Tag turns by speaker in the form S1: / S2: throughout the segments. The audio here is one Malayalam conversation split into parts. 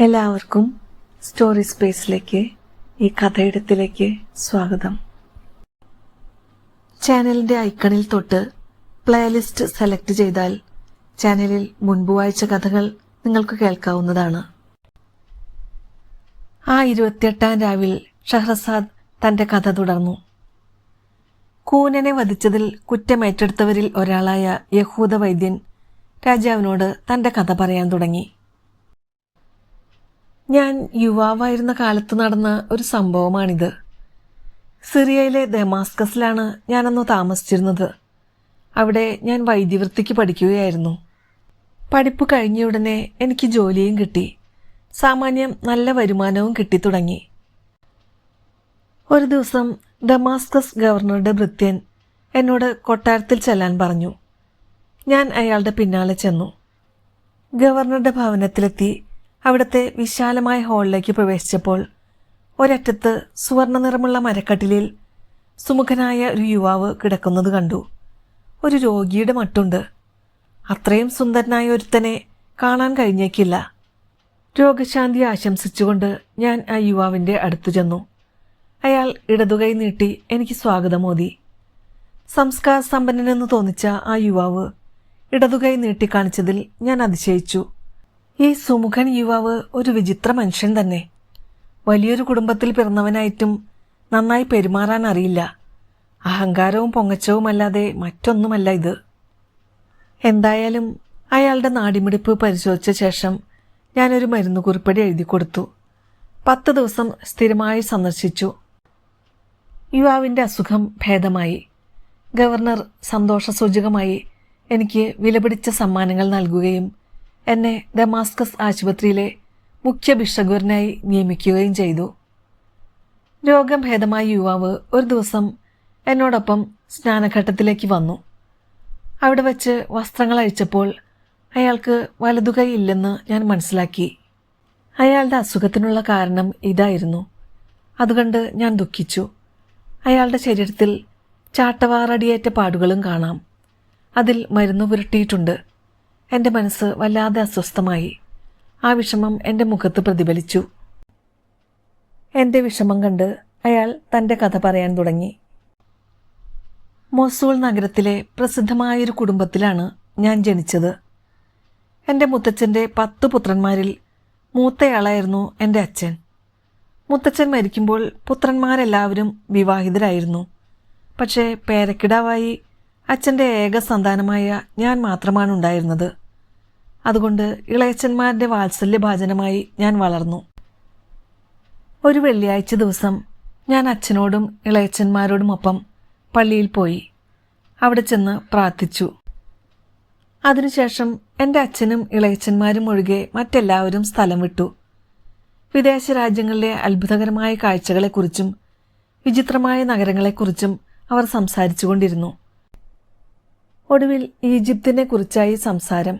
S1: എല്ലാവർക്കും സ്റ്റോറി സ്പേസിലേക്ക് ഈ കഥയിടത്തിലേക്ക് സ്വാഗതം. ചാനലിന്റെ ഐക്കണിൽ തൊട്ട് പ്ലേലിസ്റ്റ് സെലക്ട് ചെയ്താൽ ചാനലിൽ മുൻപ് വായിച്ച കഥകൾ നിങ്ങൾക്ക് കേൾക്കാവുന്നതാണ്. ആ ഇരുപത്തിയെട്ടാം രാവിൽ ഷഹ്റസാദ് തന്റെ കഥ തുടർന്നു. കൂനനെ വധിച്ചതിൽ കുറ്റമേറ്റെടുത്തവരിൽ ഒരാളായ യഹൂദ വൈദ്യൻ രാജാവിനോട് തന്റെ കഥ പറയാൻ തുടങ്ങി. ഞാൻ യുവാവായിരുന്ന കാലത്ത് നടന്ന ഒരു സംഭവമാണിത്. സിറിയയിലെ ദമാസ്കസിലാണ് ഞാനന്ന് താമസിച്ചിരുന്നത്. അവിടെ ഞാൻ വൈദ്യവൃത്തിക്ക് പഠിക്കുകയായിരുന്നു. പഠിപ്പ് കഴിഞ്ഞ ഉടനെ എനിക്ക് ജോലിയും കിട്ടി. സാമാന്യം നല്ല വരുമാനവും കിട്ടിത്തുടങ്ങി ഒരു ദിവസം ദമാസ്കസ് ഗവർണറുടെ ഭൃത്യൻ എന്നോട് കൊട്ടാരത്തിൽ ചെല്ലാൻ പറഞ്ഞു. ഞാൻ അയാളുടെ പിന്നാലെ ചെന്നു. ഗവർണറുടെ ഭവനത്തിലെത്തി അവിടുത്തെ വിശാലമായ ഹാളിലേക്ക് പ്രവേശിച്ചപ്പോൾ ഒരറ്റത്ത് സുവർണ നിറമുള്ള മരക്കട്ടിലിൽ സുമുഖനായ ഒരു യുവാവ് കിടക്കുന്നത് കണ്ടു. ഒരു രോഗിയുടെ മട്ടുണ്ട്. അത്രയും സുന്ദരനായ ഒരുത്തനെ കാണാൻ കഴിഞ്ഞേക്കില്ല. രോഗശാന്തി ആശംസിച്ചുകൊണ്ട് ഞാൻ ആ യുവാവിന്റെ അടുത്തു ചെന്നു. അയാൾ ഇടതുകൈ നീട്ടി എനിക്ക് സ്വാഗതമോതി സംസ്കാര സമ്പന്നനെന്ന് തോന്നിച്ച ആ യുവാവ് ഇടതുകൈ നീട്ടിക്കാണിച്ചതിൽ ഞാൻ അതിശയിച്ചു. ഈ സുമുഖൻ യുവാവ് ഒരു വിചിത്ര മനുഷ്യൻ തന്നെ. വലിയൊരു കുടുംബത്തിൽ പിറന്നവനായിട്ടും നന്നായി പെരുമാറാൻ അറിയില്ല. അഹങ്കാരവും പൊങ്ങച്ചവുമല്ലാതെ മറ്റൊന്നുമല്ല ഇത്. എന്തായാലും അയാളുടെ നാടിമിടിപ്പ് പരിശോധിച്ച ശേഷം ഞാനൊരു മരുന്ന് കുറിപ്പടി എഴുതി കൊടുത്തു. പത്ത് ദിവസം സ്ഥിരമായി സന്ദർശിച്ചു. യുവാവിന്റെ അസുഖം ഭേദമായി. ഗവർണർ സന്തോഷസൂചകമായി എനിക്ക് വിലപിടിച്ച സമ്മാനങ്ങൾ നൽകുകയും എന്നെ ദമാസ്കസ് ആശുപത്രിയിലെ മുഖ്യ ഭിഷഗ്വരനായി നിയമിക്കുകയും ചെയ്തു. രോഗം ഭേദമായ യുവാവ് ഒരു ദിവസം എന്നോടൊപ്പം സ്നാനഘട്ടത്തിലേക്ക് വന്നു. അവിടെ വച്ച് വസ്ത്രങ്ങൾ അഴിച്ചപ്പോൾ അയാൾക്ക് വലതുകൈ ഇല്ലെന്ന് ഞാൻ മനസ്സിലാക്കി. അയാളുടെ അസുഖത്തിനുള്ള കാരണം ഇതായിരുന്നു. അതുകൊണ്ട് ഞാൻ ദുഃഖിച്ചു. അയാളുടെ ശരീരത്തിൽ ചാട്ടവാറടിയേറ്റ പാടുകളും കാണാം. അതിൽ മരുന്ന് പുരട്ടിയിട്ടുണ്ട്. എന്റെ മനസ്സ് വല്ലാതെ അസ്വസ്ഥമായി. ആ വിഷമം എന്റെ മുഖത്ത് പ്രതിഫലിച്ചു. എന്റെ വിഷമം കണ്ട് അയാൾ തന്റെ കഥ പറയാൻ തുടങ്ങി. മൊസൂൾ നഗരത്തിലെ പ്രസിദ്ധമായൊരു കുടുംബത്തിലാണ് ഞാൻ ജനിച്ചത്. എന്റെ മുത്തച്ഛന്റെ പത്ത് പുത്രന്മാരിൽ മൂത്തയാളായിരുന്നു എന്റെ അച്ഛൻ. മുത്തച്ഛൻ മരിക്കുമ്പോൾ പുത്രന്മാരെല്ലാവരും വിവാഹിതരായിരുന്നു. പക്ഷേ പേരക്കിടാവായി അച്ഛന്റെ ഏക സന്താനമായ ഞാൻ മാത്രമാണ് ഉണ്ടായിരുന്നത് അതുകൊണ്ട് ഇളയച്ചന്മാരുടെ വാത്സല്യഭാജനമായി ഞാൻ വളർന്നു. ഒരു വെള്ളിയാഴ്ച ദിവസം ഞാൻ അച്ഛനോടും ഇളയച്ചന്മാരോടുമൊപ്പം പള്ളിയിൽ പോയി. അവിടെ ചെന്ന് പ്രാർത്ഥിച്ചു. അതിനുശേഷം എന്റെ അച്ഛനും ഇളയച്ചന്മാരും ഒഴികെ മറ്റെല്ലാവരും സ്ഥലം വിട്ടു. വിദേശ രാജ്യങ്ങളിലെ അത്ഭുതകരമായ കാഴ്ചകളെക്കുറിച്ചും വിചിത്രമായ നഗരങ്ങളെക്കുറിച്ചും അവർ സംസാരിച്ചുകൊണ്ടിരുന്നു. ഒടുവിൽ ഈജിപ്തിനെ കുറിച്ചായി സംസാരം.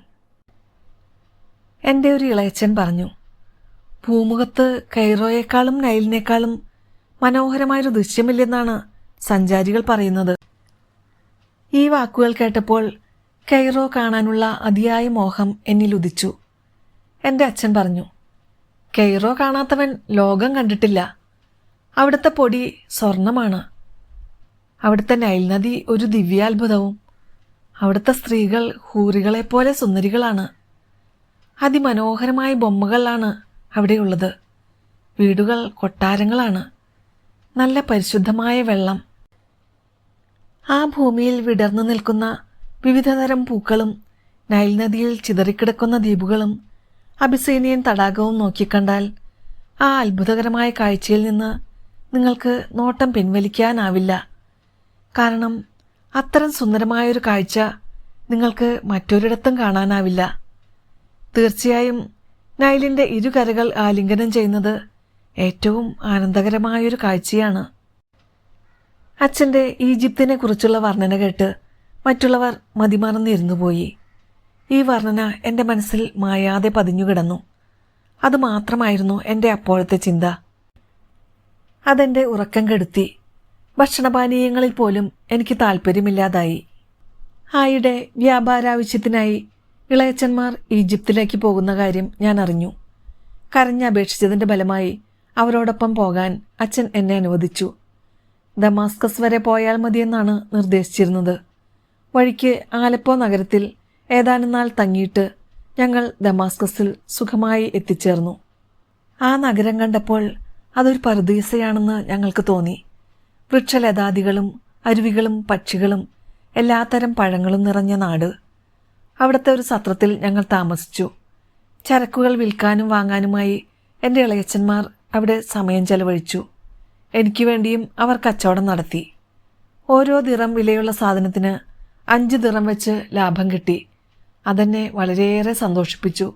S1: എന്റെ ഒരു ഇളയച്ചൻ പറഞ്ഞു ഭൂമുഖത്ത് കൈറോയേക്കാളും നൈലിനേക്കാളും മനോഹരമായൊരു ദൃശ്യമില്ലെന്നാണ് സഞ്ചാരികൾ പറയുന്നത്. ഈ വാക്കുകൾ കേട്ടപ്പോൾ കൈറോ കാണാനുള്ള അതിയായ മോഹം എന്നിൽ ഉദിച്ചു. എന്റെ അച്ഛൻ പറഞ്ഞു കെയ്റോ കാണാത്തവൻ ലോകം കണ്ടിട്ടില്ല. അവിടുത്തെ പൊടി സ്വർണമാണ്. അവിടുത്തെ നൈൽ നദി ഒരു ദിവ്യാത്ഭുതവും അവിടുത്തെ സ്ത്രീകൾ ഹൂറികളെപ്പോലെ സുന്ദരികളാണ്. അതിമനോഹരമായ ബൊമ്മകളാണ് അവിടെയുള്ളത്. വീടുകൾ കൊട്ടാരങ്ങളാണ്. നല്ല പരിശുദ്ധമായ വെള്ളം. ആ ഭൂമിയിൽ വിടർന്നു നിൽക്കുന്ന വിവിധതരം പൂക്കളും നൈൽ നദിയിൽ ചിതറിക്കിടക്കുന്ന ദ്വീപുകളും അബിസേനിയൻ തടാകവും നോക്കിക്കണ്ടാൽ ആ അത്ഭുതകരമായ കാഴ്ചയിൽ നിന്ന് നിങ്ങൾക്ക് നോട്ടം പിൻവലിക്കാനാവില്ല. കാരണം അത്തരം സുന്ദരമായൊരു കാഴ്ച നിങ്ങൾക്ക് മറ്റൊരിടത്തും കാണാനാവില്ല. തീർച്ചയായും നൈലിന്റെ ഇരുകരകൾ ആലിംഗനം ചെയ്യുന്നത് ഏറ്റവും ആനന്ദകരമായൊരു കാഴ്ചയാണ്. അച്ഛന്റെ ഈജിപ്തിനെ കുറിച്ചുള്ള വർണന കേട്ട് മറ്റുള്ളവർ മതിമറന്നിരുന്നു പോയി ഈ വർണന എന്റെ മനസ്സിൽ മായാതെ പതിഞ്ഞുകിടന്നു. അതുമാത്രമായിരുന്നു എന്റെ അപ്പോഴത്തെ ചിന്ത. അതെന്റെ ഉറക്കം കെടുത്തി. ഭക്ഷണപാനീയങ്ങളിൽ പോലും എനിക്ക് താല്പര്യമില്ലാതായി ആയിടെ വ്യാപാരാവശ്യത്തിനായി ഇളയച്ചന്മാർ ഈജിപ്തിലേക്ക് പോകുന്ന കാര്യം ഞാൻ അറിഞ്ഞു. കരഞ്ഞപേക്ഷിച്ചതിന്റെ ഫലമായി അവരോടൊപ്പം പോകാൻ അച്ഛൻ എന്നെ അനുവദിച്ചു. ദമാസ്കസ് വരെ പോയാൽ മതിയെന്നാണ് നിർദ്ദേശിച്ചിരുന്നത്. വഴിക്ക് ആലപ്പോ നഗരത്തിൽ ഏതാനും നാൾ തങ്ങിയിട്ട് ഞങ്ങൾ ദമാസ്കസിൽ സുഖമായി എത്തിച്ചേർന്നു. ആ നഗരം കണ്ടപ്പോൾ അതൊരു പറുദീസയാണെന്ന് ഞങ്ങൾക്ക് തോന്നി. വൃക്ഷലതാദികളും അരുവികളും പക്ഷികളും എല്ലാത്തരം പഴങ്ങളും നിറഞ്ഞ നാട്. അവിടുത്തെ ഒരു സത്രത്തിൽ ഞങ്ങൾ താമസിച്ചു. ചരക്കുകൾ വിൽക്കാനും വാങ്ങാനുമായി എന്റെ ഇളയച്ചന്മാർ അവിടെ സമയം ചെലവഴിച്ചു. എനിക്ക് വേണ്ടിയും അവർ കച്ചവടം നടത്തി. ഓരോ ദിറം വിലയുള്ള സാധനത്തിന് അഞ്ച് ദിറം വെച്ച് ലാഭം കിട്ടി. അതെന്നെ വളരെയേറെ സന്തോഷിപ്പിച്ചു.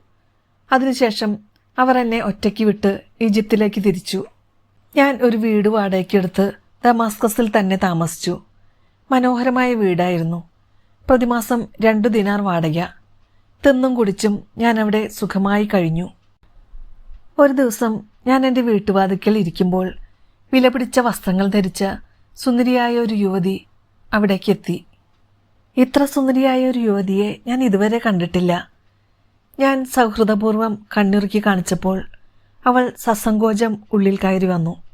S1: അതിനുശേഷം അവർ എന്നെ ഒറ്റയ്ക്ക് വിട്ട് ഈജിപ്തിലേക്ക് തിരിച്ചു. ഞാൻ ഒരു വീട് വാടകയ്ക്കെടുത്ത് ദമാസ്കസിൽ തന്നെ താമസിച്ചു. മനോഹരമായ വീടായിരുന്നു. പ്രതിമാസം രണ്ടു ദിനാർ വാടക. തിന്നും കുടിച്ചും ഞാൻ അവിടെ സുഖമായി കഴിഞ്ഞു. ഒരു ദിവസം ഞാൻ എന്റെ വീട്ടുവാതിക്കൽ ഇരിക്കുമ്പോൾ വിലപിടിച്ച വസ്ത്രങ്ങൾ ധരിച്ച സുന്ദരിയായ ഒരു യുവതി അവിടേക്ക് എത്തി. ഇത്ര സുന്ദരിയായ ഒരു യുവതിയെ ഞാൻ ഇതുവരെ കണ്ടിട്ടില്ല. ഞാൻ സൗഹൃദപൂർവം കണ്ണിറുക്കി കാണിച്ചപ്പോൾ അവൾ സസങ്കോചം ഉള്ളിൽ കയറി വന്നു.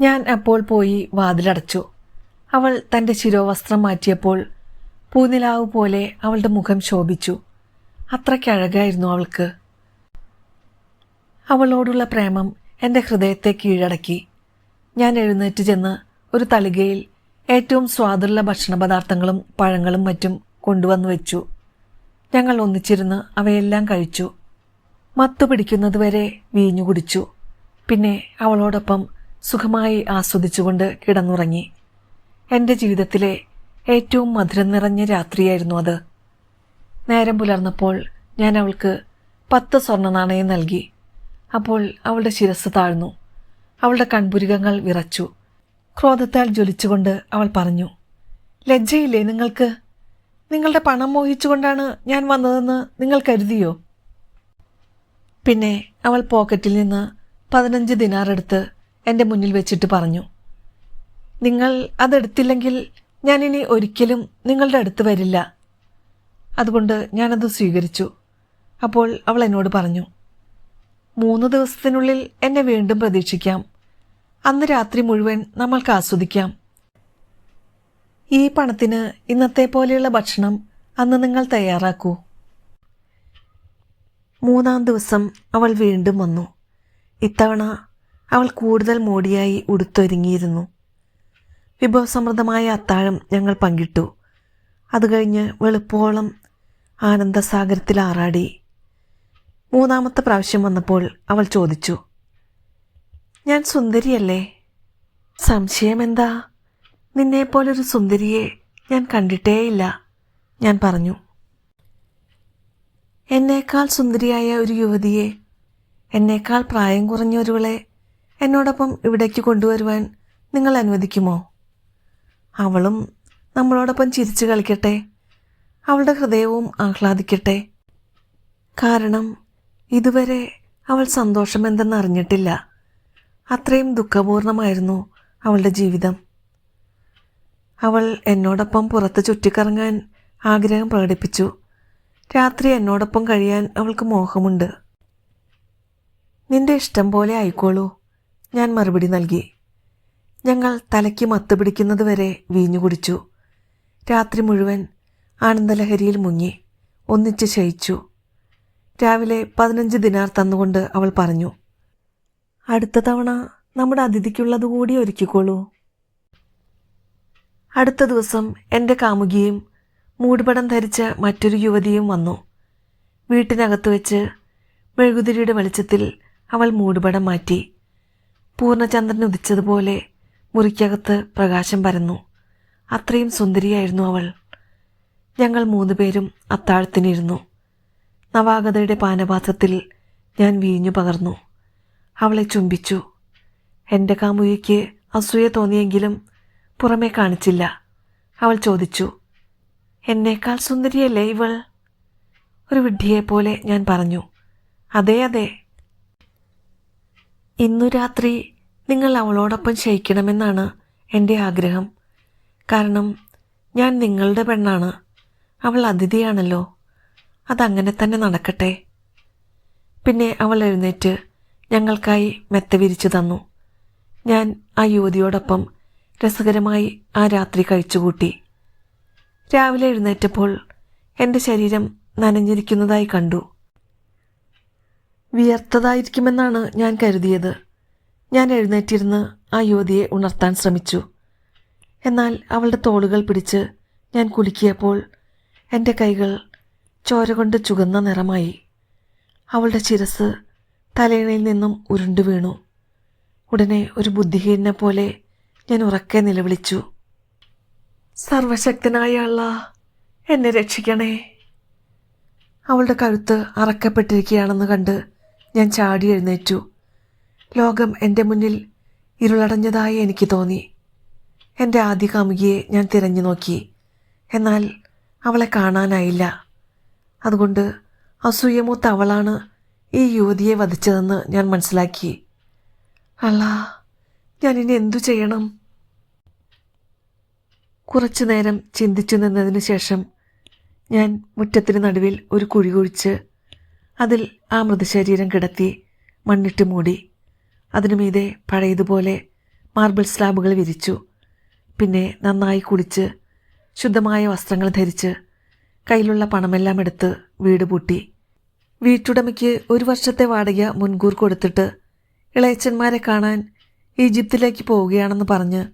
S1: ഞാൻ അപ്പോൾ പോയി വാതിലടച്ചു. അവൾ തന്റെ ശിരോവസ്ത്രം മാറ്റിയപ്പോൾ പൂനിലാവ് പോലെ അവളുടെ മുഖം ശോഭിച്ചു. അത്രയ്ക്കഴകായിരുന്നു അവൾക്ക്. അവളോടുള്ള പ്രേമം എന്റെ ഹൃദയത്തെ കീഴടക്കി. ഞാൻ എഴുന്നേറ്റ് ചെന്ന് ഒരു തളികയിൽ ഏറ്റവും സ്വാദുള്ള ഭക്ഷണ പദാർത്ഥങ്ങളും പഴങ്ങളും മറ്റും കൊണ്ടുവന്നു വെച്ചു. ഞങ്ങൾ ഒന്നിച്ചിരുന്ന് അവയെല്ലാം കഴിച്ചു. മത്തു പിടിക്കുന്നതുവരെ വീഞ്ഞു കുടിച്ചു. പിന്നെ അവളോടൊപ്പം സുഖമായി ആസ്വദിച്ചുകൊണ്ട് കിടന്നുറങ്ങി. എന്റെ ജീവിതത്തിലെ ഏറ്റവും മധുരം നിറഞ്ഞ രാത്രിയായിരുന്നു അത്. നേരം പുലർന്നപ്പോൾ ഞാൻ അവൾക്ക് പത്ത് സ്വർണ നാണയം നൽകി. അപ്പോൾ അവളുടെ ശിരസ് താഴ്ന്നു. അവളുടെ കൺപുരികങ്ങൾ വിറച്ചു. ക്രോധത്താൽ ജ്വലിച്ചുകൊണ്ട് അവൾ പറഞ്ഞു ലജ്ജയില്ലേ നിങ്ങൾക്ക്? നിങ്ങളുടെ പണം മോഹിച്ചുകൊണ്ടാണ് ഞാൻ വന്നതെന്ന് നിങ്ങൾ കരുതിയോ? പിന്നെ അവൾ പോക്കറ്റിൽ നിന്ന് പതിനഞ്ച് ദിനാർ എടുത്ത് എന്റെ മുന്നിൽ വെച്ചിട്ട് പറഞ്ഞു. നിങ്ങൾ അതെടുത്തില്ലെങ്കിൽ ഞാനിനി ഒരിക്കലും നിങ്ങളുടെ അടുത്ത് വരില്ല. അതുകൊണ്ട് ഞാനത് സ്വീകരിച്ചു. അപ്പോൾ അവൾ എന്നോട് പറഞ്ഞു മൂന്ന് ദിവസത്തിനുള്ളിൽ എന്നെ വീണ്ടും പ്രതീക്ഷിക്കാം. അന്ന് രാത്രി മുഴുവൻ നമ്മൾക്ക് ആസ്വദിക്കാം. ഈ പണത്തിന് ഇന്നത്തെ പോലെയുള്ള ഭക്ഷണം അന്ന് നിങ്ങൾ തയ്യാറാക്കൂ. മൂന്നാം ദിവസം അവൾ വീണ്ടും വന്നു. ഇത്തവണ അവൾ കൂടുതൽ മോടിയായി ഉടുത്തൊരുങ്ങിയിരുന്നു. വിഭവസമൃദ്ധമായ അത്താഴം ഞങ്ങൾ പങ്കിട്ടു. അത് കഴിഞ്ഞ് വെളുപ്പോളം ആനന്ദസാഗരത്തിൽ ആറാടി. മൂന്നാമത്തെ പ്രാവശ്യം വന്നപ്പോൾ അവൾ ചോദിച്ചു ഞാൻ സുന്ദരിയല്ലേ? സംശയമെന്താ? നിന്നെപ്പോലൊരു സുന്ദരിയെ ഞാൻ കണ്ടിട്ടേയില്ല ഞാൻ പറഞ്ഞു. എന്നേക്കാൾ സുന്ദരിയായ ഒരു യുവതിയെ എന്നേക്കാൾ പ്രായം കുറഞ്ഞ ഒരുവളെ എന്നോടൊപ്പം ഇവിടേക്ക് കൊണ്ടുവരുവാൻ നിങ്ങൾ അനുവദിക്കുമോ? അവളും നമ്മളോടൊപ്പം ചിരിച്ചു കളിക്കട്ടെ. അവളുടെ ഹൃദയവും ആഹ്ലാദിക്കട്ടെ. കാരണം ഇതുവരെ അവൾ സന്തോഷമെന്തെന്ന് അറിഞ്ഞിട്ടില്ല. അത്രയും ദുഃഖപൂർണമായിരുന്നു അവളുടെ ജീവിതം. അവൾ എന്നോടൊപ്പം പുറത്ത് ചുറ്റിക്കറങ്ങാൻ ആഗ്രഹം പ്രകടിപ്പിച്ചു. രാത്രി എന്നോടൊപ്പം കഴിയാൻ അവൾക്ക് മോഹമുണ്ട്. നിന്റെ ഇഷ്ടം പോലെ ആയിക്കോളൂ. ഞാൻ മറുപടി നൽകി. ഞങ്ങൾ തലയ്ക്ക് മത്ത് പിടിക്കുന്നതുവരെ വീഞ്ഞു കുടിച്ചു. രാത്രി മുഴുവൻ ആനന്ദലഹരിയിൽ മുങ്ങി. ഒന്നിച്ച് ശയിച്ചു. രാവിലെ പതിനഞ്ച് ദിനാർ തന്നുകൊണ്ട് അവൾ പറഞ്ഞു അടുത്ത തവണ നമ്മുടെ അതിഥിക്കുള്ളത് കൂടി ഒരുക്കിക്കോളൂ. അടുത്ത ദിവസം എന്റെ കാമുകിയും മൂടുപടം ധരിച്ച മറ്റൊരു യുവതിയും വന്നു. വീട്ടിനകത്ത് വെച്ച് മെഴുകുതിരിയുടെ വെളിച്ചത്തിൽ അവൾ മൂടുപടം മാറ്റി. പൂർണചന്ദ്രൻ ഉദിച്ചതുപോലെ മുറിക്കകത്ത് പ്രകാശം പരന്നു. അത്രയും സുന്ദരിയായിരുന്നു അവൾ. ഞങ്ങൾ മൂന്നുപേരും അത്താഴത്തിനിരുന്നു. നവാഗതയുടെ പാനപാത്രത്തിൽ ഞാൻ വീഞ്ഞു പകർന്നു. അവളെ ചുംബിച്ചു. എന്റെ കാമുകിക്ക് അസൂയ തോന്നിയെങ്കിലും പുറമേ കാണിച്ചില്ല അവൾ ചോദിച്ചു. എന്നേക്കാൾ സുന്ദരിയല്ലേ ഇവൾ? ഒരു വിഡ്ഢിയെപ്പോലെ ഞാൻ പറഞ്ഞു. അതെ അതെ. ഇന്നു രാത്രി നിങ്ങൾ അവളോടൊപ്പം ശയിക്കണമെന്നാണ് എന്റെ ആഗ്രഹം. കാരണം ഞാൻ നിങ്ങളുടെ പെണ്ണാണ്. അവൾ അതിഥിയാണല്ലോ. അതങ്ങനെ തന്നെ നടക്കട്ടെ. പിന്നെ അവൾ എഴുന്നേറ്റ് ഞങ്ങൾക്കായി മെത്ത വിരിച്ചു തന്നു. ഞാൻ ആ യുവതിയോടൊപ്പം രസകരമായി ആ രാത്രി കഴിച്ചുകൂട്ടി. രാവിലെ എഴുന്നേറ്റപ്പോൾ എന്റെ ശരീരം നനഞ്ഞിരിക്കുന്നതായി കണ്ടു. വിയർത്തതായിരിക്കുമെന്നാണ് ഞാൻ കരുതിയത്. ഞാൻ എഴുന്നേറ്റിരുന്ന് ആ യുവതിയെ ഉണർത്താൻ ശ്രമിച്ചു. എന്നാൽ അവളുടെ തോളുകൾ പിടിച്ച് ഞാൻ കുലുക്കിയപ്പോൾ എന്റെ കൈകൾ ചോര കൊണ്ട് ചുകന്ന നിറമായി. അവളുടെ ശിരസ് തലയിണയിൽ നിന്നും ഉരുണ്ടു വീണു. ഉടനെ ഒരു ബുദ്ധിഹീനെ പോലെ ഞാൻ ഉറക്കെ നിലവിളിച്ചു. സർവശക്തനായ അള്ള എന്നെ രക്ഷിക്കണേ. അവളുടെ കഴുത്ത് അറക്കപ്പെട്ടിരിക്കുകയാണെന്ന് കണ്ട് ഞാൻ ചാടി എഴുന്നേറ്റു. ലോകം എന്റെ മുന്നിൽ ഇരുളടഞ്ഞതായി എനിക്ക് തോന്നി. എന്റെ ആദ്യ കാമുകിയെ ഞാൻ തിരഞ്ഞു നോക്കി. എന്നാൽ അവളെ കാണാനായില്ല. അതുകൊണ്ട് അസൂയമൂത്ത അവളാണ് ഈ യുവതിയെ വധിച്ചതെന്ന് ഞാൻ മനസ്സിലാക്കി. അല്ലാ ഇനി എന്തു ചെയ്യണം? കുറച്ചു നേരം ചിന്തിച്ചു നിന്നതിന് ശേഷം ഞാൻ മുറ്റത്തിന് നടുവിൽ ഒരു കുഴി കുഴിച്ച് അതിൽ ആ മൃതശരീരം കിടത്തി മണ്ണിട്ട് മൂടി. അതിനു മീതെ പഴയതുപോലെ മാർബിൾ സ്ലാബുകൾ വിരിച്ചു. പിന്നെ നന്നായി കുളിച്ച് ശുദ്ധമായ വസ്ത്രങ്ങൾ ധരിച്ച് കയ്യിലുള്ള പണമെല്ലാം എടുത്ത് വീട് പൂട്ടി. വീട്ടുടമയ്ക്ക് ഒരു വർഷത്തെ വാടക മുൻകൂർ കൊടുത്തിട്ട് ഇളയച്ചന്മാരെ കാണാൻ ഈജിപ്തിലേക്ക് പോവുകയാണെന്ന് പറഞ്ഞ്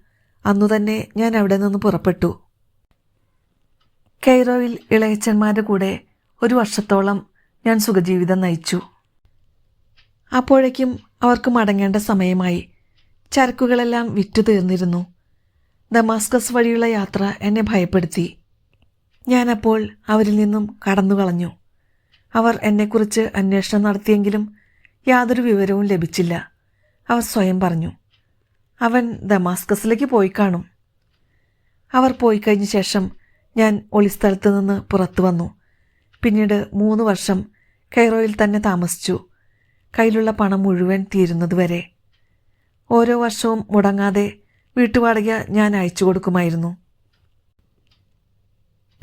S1: അന്നു തന്നെ ഞാൻ അവിടെ നിന്ന് പുറപ്പെട്ടു. കൈറോയിൽ ഇളയച്ചന്മാരുടെ കൂടെ ഒരു വർഷത്തോളം ഞാൻ സുഖജീവിതം നയിച്ചു. അപ്പോഴേക്കും അവർക്ക് മടങ്ങേണ്ട സമയമായി. ചരക്കുകളെല്ലാം വിറ്റു തീർന്നിരുന്നു. ദമാസ്കസ് വഴിയുള്ള യാത്ര എന്നെ ഭയപ്പെടുത്തി. ഞാനപ്പോൾ അവരിൽ നിന്നും കടന്നു കളഞ്ഞു അവർ എന്നെക്കുറിച്ച് അന്വേഷണം നടത്തിയെങ്കിലും യാതൊരു വിവരവും ലഭിച്ചില്ല. അവർ സ്വയം പറഞ്ഞു അവൻ ദമാസ്കസിലേക്ക് പോയി കാണും. അവർ പോയി കഴിഞ്ഞ ശേഷം ഞാൻ ഒളിസ്ഥലത്ത് നിന്ന് പുറത്തു വന്നു. പിന്നീട് മൂന്ന് വർഷം കൈറോയിൽ തന്നെ താമസിച്ചു. കയ്യിലുള്ള പണം മുഴുവൻ തീരുന്നതുവരെ. ഓരോ വർഷവും മുടങ്ങാതെ വീട്ടുവാടക ഞാൻ അയച്ചു കൊടുക്കുമായിരുന്നു.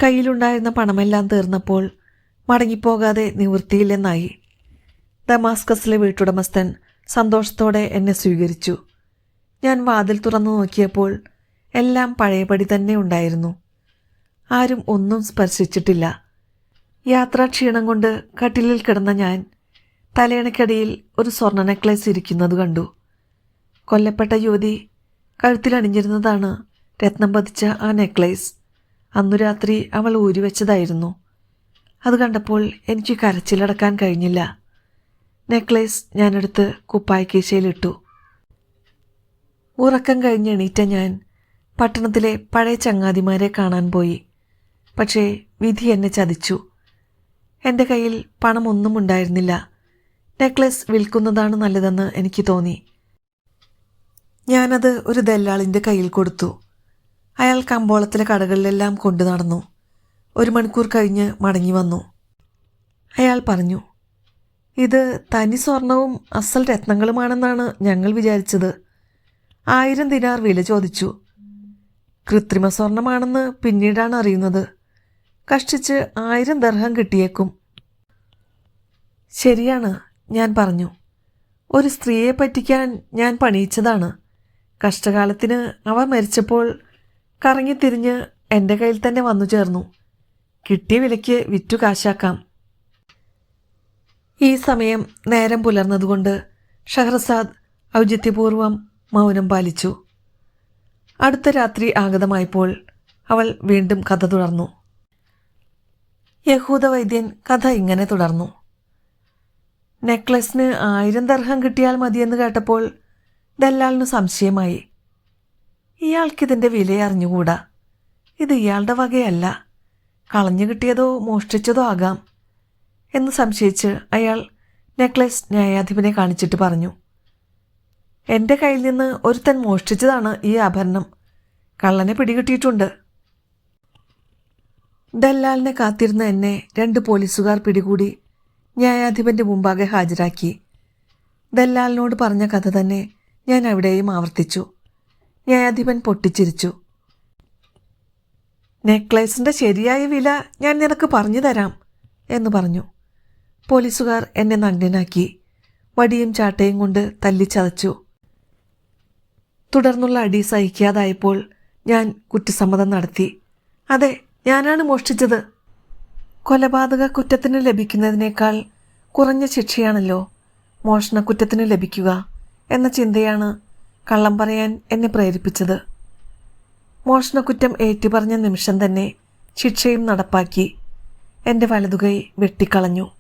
S1: കയ്യിലുണ്ടായിരുന്ന പണമെല്ലാം തീർന്നപ്പോൾ മടങ്ങിപ്പോകാതെ നിവൃത്തിയില്ലെന്നായി. ദമാസ്കസിലെ വീട്ടുടമസ്ഥൻ സന്തോഷത്തോടെ എന്നെ സ്വീകരിച്ചു. ഞാൻ വാതിൽ തുറന്നു നോക്കിയപ്പോൾ എല്ലാം പഴയപടി തന്നെ ഉണ്ടായിരുന്നു. ആരും ഒന്നും സ്പർശിച്ചിട്ടില്ല. യാത്രാക്ഷീണം കൊണ്ട് കട്ടിലിൽ കിടന്ന ഞാൻ തലയണക്കടിയിൽ ഒരു സ്വർണ നെക്ലേസ് ഇരിക്കുന്നത് കണ്ടു. കൊല്ലപ്പെട്ട യുവതി കഴുത്തിലണിഞ്ഞിരുന്നതാണ് രത്നം പതിച്ച ആ നെക്ലേസ്. അന്നു രാത്രി അവൾ ഊരിവെച്ചതായിരുന്നു അത് കണ്ടപ്പോൾ എനിക്ക് കരച്ചിലടക്കാൻ കഴിഞ്ഞില്ല. നെക്ലേസ് ഞാനെടുത്ത് കുപ്പായ കീശയിലിട്ടു. ഉറക്കം കഴിഞ്ഞ് എണീറ്റ ഞാൻ പട്ടണത്തിലെ പഴയ ചങ്ങാതിമാരെ കാണാൻ പോയി. പക്ഷേ വിധി എന്നെ ചതിച്ചു. എന്റെ കയ്യിൽ പണമൊന്നും ഉണ്ടായിരുന്നില്ല. നെക്ലസ് വിൽക്കുന്നതാണ് നല്ലതെന്ന് എനിക്ക് തോന്നി. ഞാനത് ഒരു ദല്ലാളിന്റെ കയ്യിൽ കൊടുത്തു. അയാൾ കമ്പോളത്തിലെ കടകളിലെല്ലാം കൊണ്ടു നടന്നു. ഒരു മണിക്കൂർ കഴിഞ്ഞ് മടങ്ങി വന്നു. അയാൾ പറഞ്ഞു ഇത് തനി സ്വർണവും അസൽ രത്നങ്ങളുമാണെന്നാണ് ഞങ്ങൾ വിചാരിച്ചത്. ആയിരം ദിനാർ വില ചോദിച്ചു. കൃത്രിമ സ്വർണമാണെന്ന് പിന്നീടാണ് അറിയുന്നത്. കഷ്ടിച്ച് ആയിരം ദർഹം കിട്ടിയേക്കും. ശരിയാണ് ഞാൻ പറഞ്ഞു. ഒരു സ്ത്രീയെ പറ്റിക്കാൻ ഞാൻ പണിയിച്ചതാണ്. കഷ്ടകാലത്തിന് അവർ മരിച്ചപ്പോൾ കറങ്ങിത്തിരിഞ്ഞ് എന്റെ കയ്യിൽ തന്നെ വന്നു ചേർന്നു. കിട്ടിയ വിലയ്ക്ക് വിറ്റു കാശാക്കാം. ഈ സമയം നേരം പുലർന്നതുകൊണ്ട് ഷഹർസാദ് ഔചിത്യപൂർവം മൗനം പാലിച്ചു. അടുത്ത രാത്രി ആഗതമായപ്പോൾ അവൾ വീണ്ടും കഥ തുടർന്നു. യഹൂദ വൈദ്യൻ കഥ ഇങ്ങനെ തുടർന്നു. നെക്ലസിന് ആയിരം ദർഹം കിട്ടിയാൽ മതിയെന്ന് കേട്ടപ്പോൾ ദല്ലാളിന് സംശയമായി. ഇയാൾക്കിതിന്റെ വില അറിഞ്ഞുകൂടാ. ഇത് ഇയാളുടെ വകയല്ല. കളഞ്ഞു കിട്ടിയതോ മോഷ്ടിച്ചതോ ആകാം എന്ന് സംശയിച്ച് അയാൾ നെക്ലസ് ന്യായാധിപനെ കാണിച്ചിട്ട് പറഞ്ഞു. എന്റെ കയ്യിൽ നിന്ന് ഒരുത്തൻ മോഷ്ടിച്ചതാണ് ഈ ആഭരണം. കള്ളനെ പിടികിട്ടിയിട്ടുണ്ട്. ദല്ലാലിനെ കാത്തിരുന്ന എന്നെ രണ്ട് പോലീസുകാർ പിടികൂടി ന്യായാധിപന്റെ മുമ്പാകെ ഹാജരാക്കി. ദല്ലാലിനോട് പറഞ്ഞ കഥ തന്നെ ഞാൻ അവിടെയും ആവർത്തിച്ചു. ന്യായാധിപൻ പൊട്ടിച്ചിരിച്ചു. നെക്ലേസിന്റെ ശരിയായ വില ഞാൻ നിനക്ക് പറഞ്ഞു തരാം എന്ന് പറഞ്ഞു. പോലീസുകാർ എന്നെ നഗ്നനാക്കി. വടിയും ചാട്ടയും കൊണ്ട് തല്ലിച്ചതച്ചു. തുടർന്നുള്ള അടി സഹിക്കാതായപ്പോൾ ഞാൻ കുറ്റസമ്മതം നടത്തി. അതെ ഞാനാണ് മോഷ്ടിച്ചത്. കൊലപാതക കുറ്റത്തിന് ലഭിക്കുന്നതിനേക്കാൾ കുറഞ്ഞ ശിക്ഷയാണല്ലോ മോഷണക്കുറ്റത്തിന് ലഭിക്കുക എന്ന ചിന്തയാണ് കള്ളം പറയാൻ എന്നെ പ്രേരിപ്പിച്ചത്. മോഷണക്കുറ്റം ഏറ്റുപറഞ്ഞ നിമിഷം തന്നെ ശിക്ഷയും നടപ്പാക്കി എന്റെ വലതുകൈ വെട്ടിക്കളഞ്ഞു.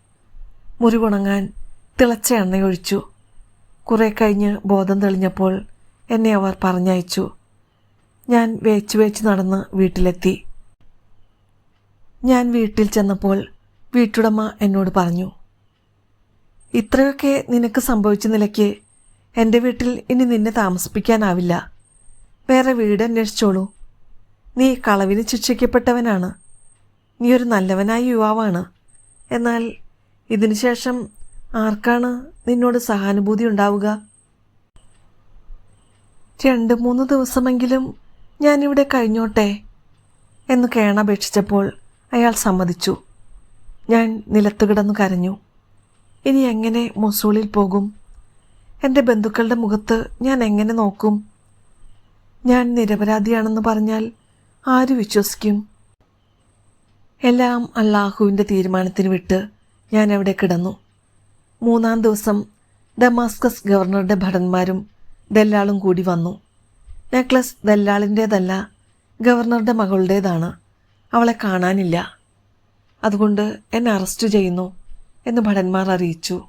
S1: മുറിവുണങ്ങാൻ തിളച്ച എണ്ണയൊഴിച്ചു. കുറെ കഴിഞ്ഞ് ബോധം തെളിഞ്ഞപ്പോൾ എന്നെ അവർ പറഞ്ഞയച്ചു. ഞാൻ വേച്ചു വേച്ച് നടന്ന് വീട്ടിലെത്തി. ഞാൻ വീട്ടിൽ ചെന്നപ്പോൾ വീട്ടുടമ എന്നോട് പറഞ്ഞു ഇത്രയൊക്കെ നിനക്ക് സംഭവിച്ച നിലയ്ക്ക് എന്റെ വീട്ടിൽ ഇനി നിന്നെ താമസിപ്പിക്കാനാവില്ല. വേറെ വീട് അന്വേഷിച്ചോളൂ. നീ കളവിന് ശിക്ഷിക്കപ്പെട്ടവനാണ്. നീ ഒരു നല്ലവനായ യുവാവാണ്. എന്നാൽ ഇതിനുശേഷം ആർക്കാണ് നിന്നോട് സഹാനുഭൂതി ഉണ്ടാവുക? രണ്ട് മൂന്ന് ദിവസമെങ്കിലും ഞാനിവിടെ കഴിഞ്ഞോട്ടെ? എന്ന് കേണപേക്ഷിച്ചപ്പോൾ അയാൾ സമ്മതിച്ചു. ഞാൻ നിലത്തു കിടന്നു കരഞ്ഞു. ഇനി എങ്ങനെ മൊസൂളിൽ പോകും? എന്റെ ബന്ധുക്കളുടെ മുഖത്ത് ഞാൻ എങ്ങനെ നോക്കും? ഞാൻ നിരപരാധിയാണെന്ന് പറഞ്ഞാൽ ആര് വിശ്വസിക്കും? എല്ലാം അള്ളാഹുവിന്റെ തീരുമാനത്തിന് വിട്ട് ഞാൻ അവിടെ കിടന്നു. മൂന്നാം ദിവസം ഡമാസ്കസ് ഗവർണറുടെ ഭടന്മാരും ദല്ലാളും കൂടി വന്നു. നെക്ലസ് ദല്ലാളിന്റേതല്ല ഗവർണറുടെ മകളുടേതാണ്. അവളെ കാണാനില്ല. അതുകൊണ്ട് എന്നെ അറസ്റ്റ് ചെയ്യുന്നു എന്ന് ഭടന്മാർ അറിയിച്ചു.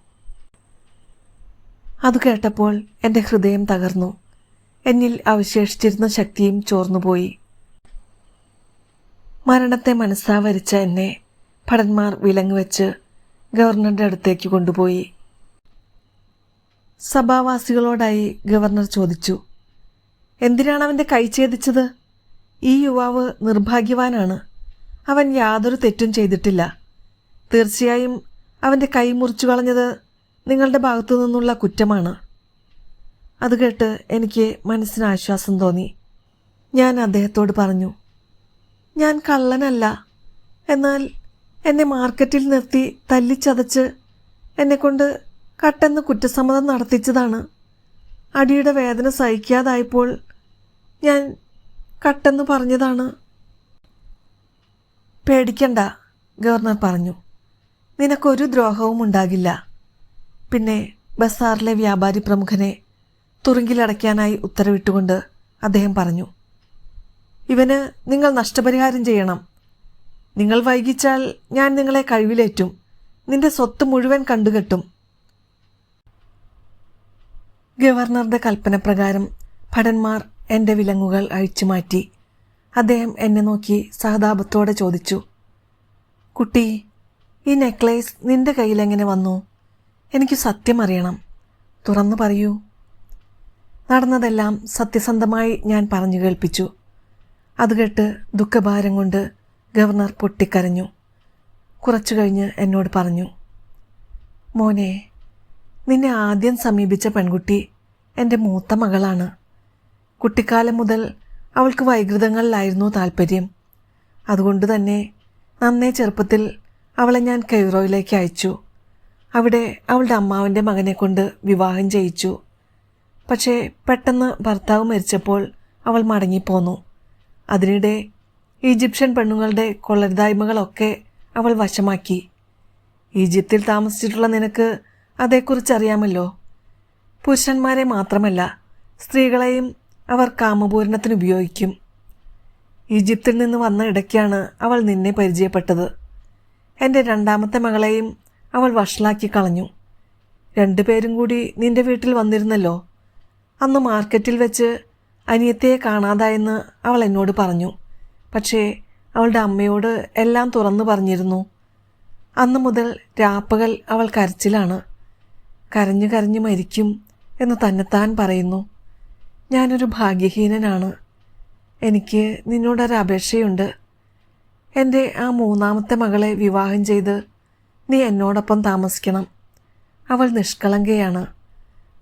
S1: അത് കേട്ടപ്പോൾ എന്റെ ഹൃദയം തകർന്നു. എന്നിൽ അവശേഷിച്ചിരുന്ന ശക്തിയും ചോർന്നുപോയി. മരണത്തെ മനസ്സാവരിച്ച എന്നെ ഭടന്മാർ വിലങ്ങുവെച്ച് ഗവർണറുടെ അടുത്തേക്ക് കൊണ്ടുപോയി. സഭാവാസികളോടായി ഗവർണർ ചോദിച്ചു എന്തിനാണ് അവന്റെ കൈ ഛേദിച്ചത്? ഈ യുവാവ് നിർഭാഗ്യവാനാണ്. അവൻ യാതൊരു തെറ്റും ചെയ്തിട്ടില്ല. തീർച്ചയായും അവന്റെ കൈ മുറിച്ചു കളഞ്ഞത് നിങ്ങളുടെ ഭാഗത്തു നിന്നുള്ള കുറ്റമാണ്. അത് കേട്ട് എനിക്ക് മനസ്സിന് ആശ്വാസം തോന്നി. ഞാൻ അദ്ദേഹത്തോട് പറഞ്ഞു ഞാൻ കള്ളനല്ല. എന്നാൽ എന്നെ മാർക്കറ്റിൽ നിർത്തി തല്ലിച്ചതച്ച് എന്നെക്കൊണ്ട് കട്ടെന്ന് കുറ്റസമ്മതം നടത്തിച്ചതാണ്. അടിയുടെ വേദന സഹിക്കാതായപ്പോൾ ഞാൻ കട്ടെന്ന് പറഞ്ഞതാണ്. പേടിക്കണ്ട ഗവർണർ പറഞ്ഞു. നിനക്കൊരു ദ്രോഹവും ഉണ്ടാകില്ല. പിന്നെ ബസാറിലെ വ്യാപാരി പ്രമുഖനെ തുറുങ്കിലടയ്ക്കാനായി ഉത്തരവിട്ടുകൊണ്ട് അദ്ദേഹം പറഞ്ഞു ഇവന് നിങ്ങൾ നഷ്ടപരിഹാരം ചെയ്യണം. നിങ്ങൾ വൈകിച്ചാൽ ഞാൻ നിങ്ങളെ കഴിവിലേറ്റും. നിന്റെ സ്വത്ത് മുഴുവൻ കണ്ടുകെട്ടും. ഗവർണറുടെ കൽപ്പന പ്രകാരം ഭടന്മാർ എന്റെ വിലങ്ങുകൾ അഴിച്ചുമാറ്റി അദ്ദേഹം എന്നെ നോക്കി സഹതാപത്തോടെ ചോദിച്ചു കുട്ടി ഈ നെക്ലേസ് നിന്റെ കയ്യിൽ എങ്ങനെ വന്നു? എനിക്ക് സത്യം അറിയണം. തുറന്നു പറയൂ. നടന്നതെല്ലാം സത്യസന്ധമായി ഞാൻ പറഞ്ഞു കേൾപ്പിച്ചു. അത് കേട്ട് ദുഃഖഭാരം കൊണ്ട് ഗവർണർ പൊട്ടിക്കരഞ്ഞു. കുറച്ചു കഴിഞ്ഞ് എന്നോട് പറഞ്ഞു മോനെ നിന്നെ ആദ്യം സമീപിച്ച പെൺകുട്ടി എന്റെ മൂത്ത മകളാണ്. കുട്ടിക്കാലം മുതൽ അവൾക്ക് വൈകൃതങ്ങളിലായിരുന്നു താല്പര്യം അതുകൊണ്ട് തന്നെ നന്നേ ചെറുപ്പത്തിൽ അവളെ ഞാൻ കെയ്റോയിലേക്ക് അയച്ചു. അവിടെ അവളുടെ അമ്മാവിന്റെ മകനെ കൊണ്ട് വിവാഹം ചെയ്യിച്ചു. പക്ഷേ പെട്ടെന്ന് ഭർത്താവ് മരിച്ചപ്പോൾ അവൾ മടങ്ങിപ്പോന്നു. അതിനിടെ ഈജിപ്ഷ്യൻ പെണ്ണുങ്ങളുടെ കൊള്ളരുതായ്മകളൊക്കെ അവൾ വശമാക്കി. ഈജിപ്തിൽ താമസിച്ചിട്ടുള്ള നിനക്ക് അതേക്കുറിച്ചറിയാമല്ലോ. പുരുഷന്മാരെ മാത്രമല്ല സ്ത്രീകളെയും അവർ കാമപൂരണത്തിന് ഉപയോഗിക്കും. ഈജിപ്തിൽ നിന്ന് വന്ന ഇടയ്ക്കാണ് അവൾ നിന്നെ പരിചയപ്പെട്ടത്. എന്റെ രണ്ടാമത്തെ മകളെയും അവൾ വഷളാക്കി കളഞ്ഞു. രണ്ടുപേരും കൂടി നിന്റെ വീട്ടിൽ വന്നിരുന്നല്ലോ. അന്ന് മാർക്കറ്റിൽ വെച്ച് അനിയത്തിയെ കാണാതായെന്ന് അവൾ എന്നോട് പറഞ്ഞു. പക്ഷേ അവളുടെ അമ്മയോട് എല്ലാം തുറന്നു പറഞ്ഞിരുന്നു. അന്നു മുതൽ രാപ്പകൽ അവൾ കരച്ചിലാണ്. കരഞ്ഞു കരഞ്ഞു മരിക്കും എന്ന് തന്നെത്താൻ പറയുന്നു. ഞാനൊരു ഭാഗ്യഹീനനാണ്. എനിക്ക് നിന്നോടൊരു അപേക്ഷയുണ്ട്. എന്റെ ആ മൂന്നാമത്തെ മകളെ വിവാഹം ചെയ്ത് നീ എന്നോടൊപ്പം താമസിക്കണം. അവൾ നിഷ്കളങ്കയാണ്.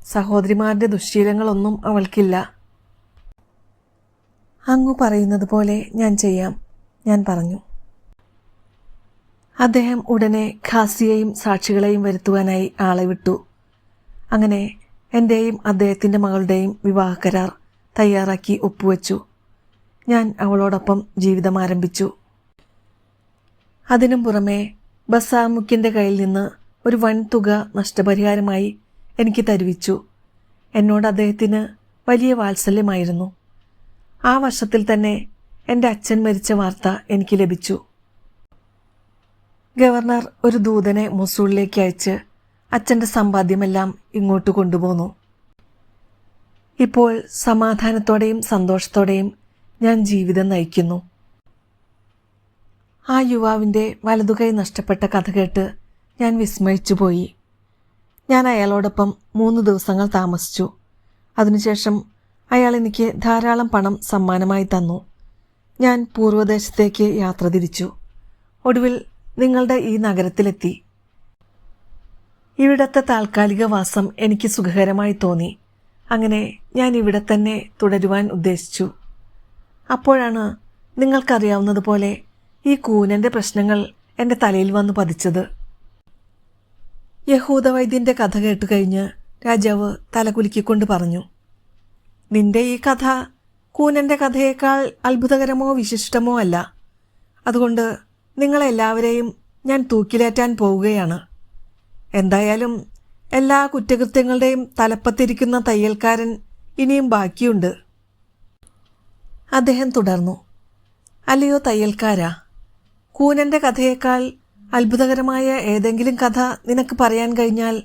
S1: സഹോദരിമാരുടെ ദുശ്ശീലങ്ങളൊന്നും അവൾക്കില്ല. അങ്ങു പറയുന്നത് പോലെ ഞാൻ ചെയ്യാം ഞാൻ പറഞ്ഞു. അദ്ദേഹം ഉടനെ ഖാസിയെയും സാക്ഷികളെയും വരുത്തുവാനായി ആളെ വിട്ടു. അങ്ങനെ എന്റെയും അദ്ദേഹത്തിന്റെ മകളുടെയും വിവാഹ കരാർ തയ്യാറാക്കി ഒപ്പുവെച്ചു. ഞാൻ അവളോടൊപ്പം ജീവിതം ആരംഭിച്ചു. അതിനും പുറമെ ബസാമുക്കിന്റെ കയ്യിൽ നിന്ന് ഒരു വൻ തുക നഷ്ടപരിഹാരമായി എനിക്ക് തരുവിച്ചു. എന്നോട് അദ്ദേഹത്തിന് വലിയ വാത്സല്യമായിരുന്നു. ആ വർഷത്തിൽ തന്നെ എന്റെ അച്ഛൻ മരിച്ച വാർത്ത എനിക്ക് ലഭിച്ചു. ഗവർണർ ഒരു ദൂതനെ മൊസൂളിലേക്ക് അയച്ച് അച്ഛന്റെ സമ്പാദ്യമെല്ലാം ഇങ്ങോട്ട് കൊണ്ടുപോന്നു. ഇപ്പോൾ സമാധാനത്തോടെയും സന്തോഷത്തോടെയും ഞാൻ ജീവിതം നയിക്കുന്നു. ആ യുവാവിന്റെ വലതുകൈ നഷ്ടപ്പെട്ട കഥ കേട്ട് ഞാൻ വിസ്മയിച്ചു പോയി ഞാൻ അയാളോടൊപ്പം മൂന്ന് ദിവസങ്ങൾ താമസിച്ചു. അതിനുശേഷം അയാൾ എനിക്ക് ധാരാളം പണം സമ്മാനമായി തന്നു. ഞാൻ പൂർവദേശത്തേക്ക് യാത്ര തിരിച്ചു. ഒടുവിൽ നിങ്ങളുടെ ഈ നഗരത്തിലെത്തി. ഇവിടത്തെ താൽക്കാലിക വാസം എനിക്ക് സുഖകരമായി തോന്നി. അങ്ങനെ ഞാൻ ഇവിടെ തന്നെ തുടരുവാൻ ഉദ്ദേശിച്ചു. അപ്പോഴാണ് നിങ്ങൾക്കറിയാവുന്നതുപോലെ ഈ കൂനന്റെ പ്രശ്നങ്ങൾ എന്റെ തലയിൽ വന്നു പതിച്ചത്. യഹൂദ വൈദ്യന്റെ കഥ കേട്ട് കഴിഞ്ഞ് രാജാവ് തലകുലുക്കിക്കൊണ്ട് പറഞ്ഞു നിന്റെ ഈ കഥ കൂനന്റെ കഥയേക്കാൾ അത്ഭുതകരമോ വിശിഷ്ടമോ അല്ല. അതുകൊണ്ട് നിങ്ങളെല്ലാവരെയും ഞാൻ തൂക്കിലേറ്റാൻ പോവുകയാണ്. എന്തായാലും എല്ലാ കുറ്റകൃത്യങ്ങളുടെയും തലപ്പത്തിരിക്കുന്ന തയ്യൽക്കാരൻ ഇനിയും ബാക്കിയുണ്ട്. അദ്ദേഹം തുടർന്നു. അല്ലയോ തയ്യൽക്കാരാ കൂനന്റെ കഥയേക്കാൾ അത്ഭുതകരമായ ഏതെങ്കിലും കഥ നിനക്ക് പറയാൻ കഴിഞ്ഞാൽ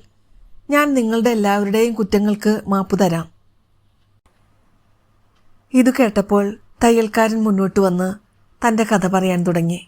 S1: ഞാൻ നിങ്ങളുടെ എല്ലാവരുടെയും കുറ്റങ്ങൾക്ക് മാപ്പു തരാം. ഇത് കേട്ടപ്പോൾ തയ്യൽക്കാരൻ മുന്നോട്ട് വന്ന് തന്റെ കഥ പറയാൻ തുടങ്ങി.